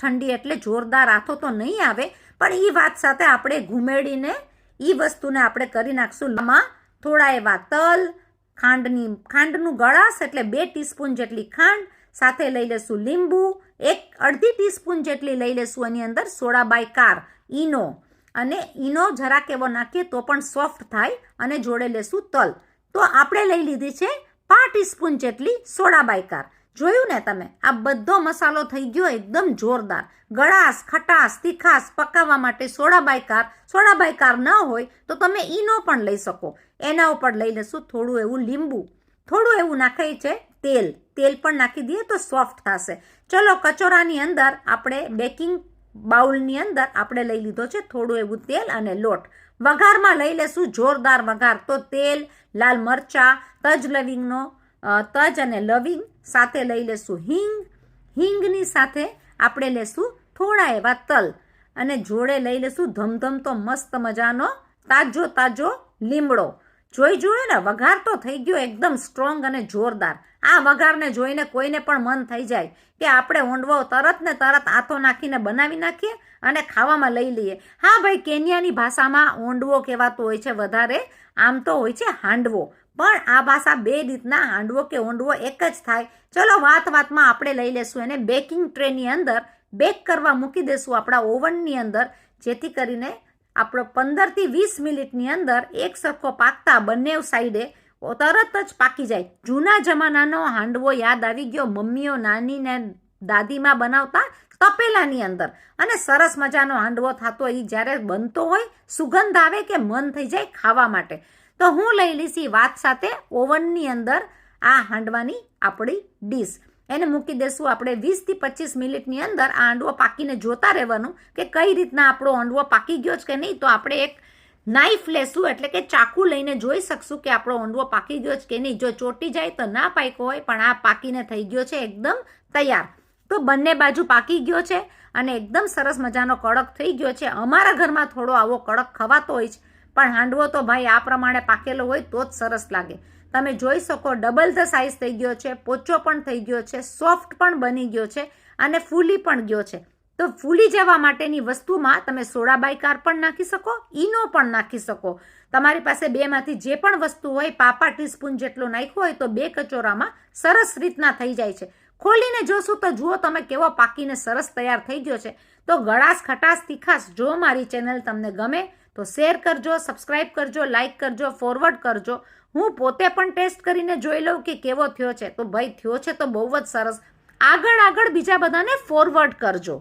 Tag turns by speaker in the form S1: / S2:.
S1: ઠંડી એટલે જોરદાર આથો તો નહીં આવે, પણ એ વાત સાથે આપણે ઘુમેડીને એ વસ્તુને આપણે કરી નાખશું. આમાં થોડા એવા તલ, ખાંડની, ખાંડનું ગળાશ એટલે બે ટીસ્પૂન જેટલી ખાંડ, સાથે લઈ લેશું લીંબુ, એક અડધી ટીસ્પૂન જેટલી લઈ લેશું એની અંદર સોડા બાય કાર, ઈનો. અને ઈનો જરાક એવો નાખીએ તો પણ સોફ્ટ થાય અને જોડે લેશું તલ. તો આપણે લઈ લીધી છે પાંચ ટીસ્પૂન જેટલી સોડા બાયકાર જોયું ને તમે? આ બધો મસાલો થઈ ગયો એકદમ જોરદાર. ગળાશ, ખટાશ, તીખાશ પકાવવા માટે સોડા બાયકાર સોડા બાયકાર ન હોય તો તમે ઈનો પણ લઈ શકો. એના ઉપર લઈ લેશું થોડું એવું લીંબુ. થોડું એવું નાખાય છે તેલ. તેલ પણ નાખી દઈએ તો સોફ્ટ થશે. ચલો કચોરાની અંદર આપણે બેકિંગ બાઉલની અંદર આપણે લઈ લીધો છે થોડું એવું તેલ અને લોટ. વઘારમાં લઈ લેશું જોરદાર વઘાર. તો તેલ, લાલ મરચાં, તજ લવિંગનો તજ અને લવિંગ સાથે લઈ લેશું હિંગ. હિંગની સાથે આપણે લેશું થોડા એવા તલ અને જોડે લઈ લેશું ધમધમતો મસ્ત મજાનો તાજો તાજો લીમડો. જોઈ જોયો ને, વઘાર તો થઈ ગયો એકદમ સ્ટ્રોંગ અને જોરદાર. આ વઘારને જોઈને કોઈને પણ મન થઈ જાય કે આપણે ઊંડવો તરત ને તરત આથો નાખીને બનાવી નાખીએ અને ખાવામાં લઈ લઈએ. હા ભાઈ, કેન્યાની ભાષામાં ઊંડવો કહેવાતો હોય છે વધારે. આમ તો હોય છે હાંડવો. પણ આ ભાષા બે રીતના હાંડવો કે ઊંડવો એક જ થાય. ચલો વાત વાતમાં આપણે લઈ લેશું. એને બેકિંગ ટ્રેની અંદર બેક કરવા મૂકી દેશું આપણા ઓવનની અંદર. જેથી કરીને આપણો પંદરથી વીસ મિનિટની અંદર એક સરખો પાકતા બંને સાઈડે તરત જ પાકી જાય. જૂના જમાનાનો હાંડવો યાદ આવી ગયો. મમ્મીઓ નાનીને દાદીમાં બનાવતા તપેલાની અંદર. અને સરસ મજાનો હાંડવો થતો એ જ્યારે બનતો હોય, સુગંધ આવે કે મન થઈ જાય ખાવા માટે. તો હું લઈ લઈશ વાત સાથે ઓવનની અંદર આ હાંડવાની આપણી ડીશ. એને મૂકી દેશું આપણે વીસથી પચીસ મિનિટની અંદર આ હાંડવો પાકીને જોતા રહેવાનું કે કઈ રીતના આપણો હાંડવો પાકી ગયો છે કે નહીં. તો આપણે એક નાઈફ લેશું એટલે કે ચાકુ લઈને જોઈ શકશું કે આપણો હાંડવો પાકી ગયો છે કે નહીં. જો ચોટી જાય તો ના પાક્યો હોય, પણ આ પાકીને થઈ ગયો છે એકદમ તૈયાર. તો બંને બાજુ પાકી ગયો છે અને એકદમ સરસ મજાનો કડક થઈ ગયો છે. અમારા ઘરમાં થોડો આવો કડક ખવાતો હોય છે. પણ હાંડવો તો ભાઈ આ પ્રમાણે પાકેલો હોય તો જ સરસ લાગે. તમે જોઈ શકો ડબલ ધ સાઇઝ થઈ ગયો છે, પોચો પણ થઈ ગયો છે સોફ્ટ પણ બની ગયો છે અને ફૂલી પણ ગયો છે. તો ફૂલી જવા માટેની વસ્તુમાં તમે સોડા બાયકાર પણ નાખી શકો, ઈનો પણ નાખી શકો. તમારી પાસે બેમાંથી જે પણ વસ્તુ હોય, પાપા ટીસ્પૂન જેટલો નાખ્યો હોય તો બે કચોરામાં સરસ રીતના થઈ જાય છે. ખોલીને જોશું તો જુઓ તમે કેવો પાકીને સરસ તૈયાર થઈ ગયો છે. તો ગળાશ, ખટાશ, તીખાશ જો મારી ચેનલ તમને ગમે તો શેર કરજો, સબસ્ક્રાઇબ કરજો, લાઇક કરજો, ફોરવર્ડ કરજો. હું પોતે પણ ટેસ્ટ કરીને જોઈ લઉં કે કેવો થયો છે. તો ભાઈ, થયો છે તો બહુ જ સરસ. આગળ આગળ બીજા બધાને ફોરવર્ડ કરજો.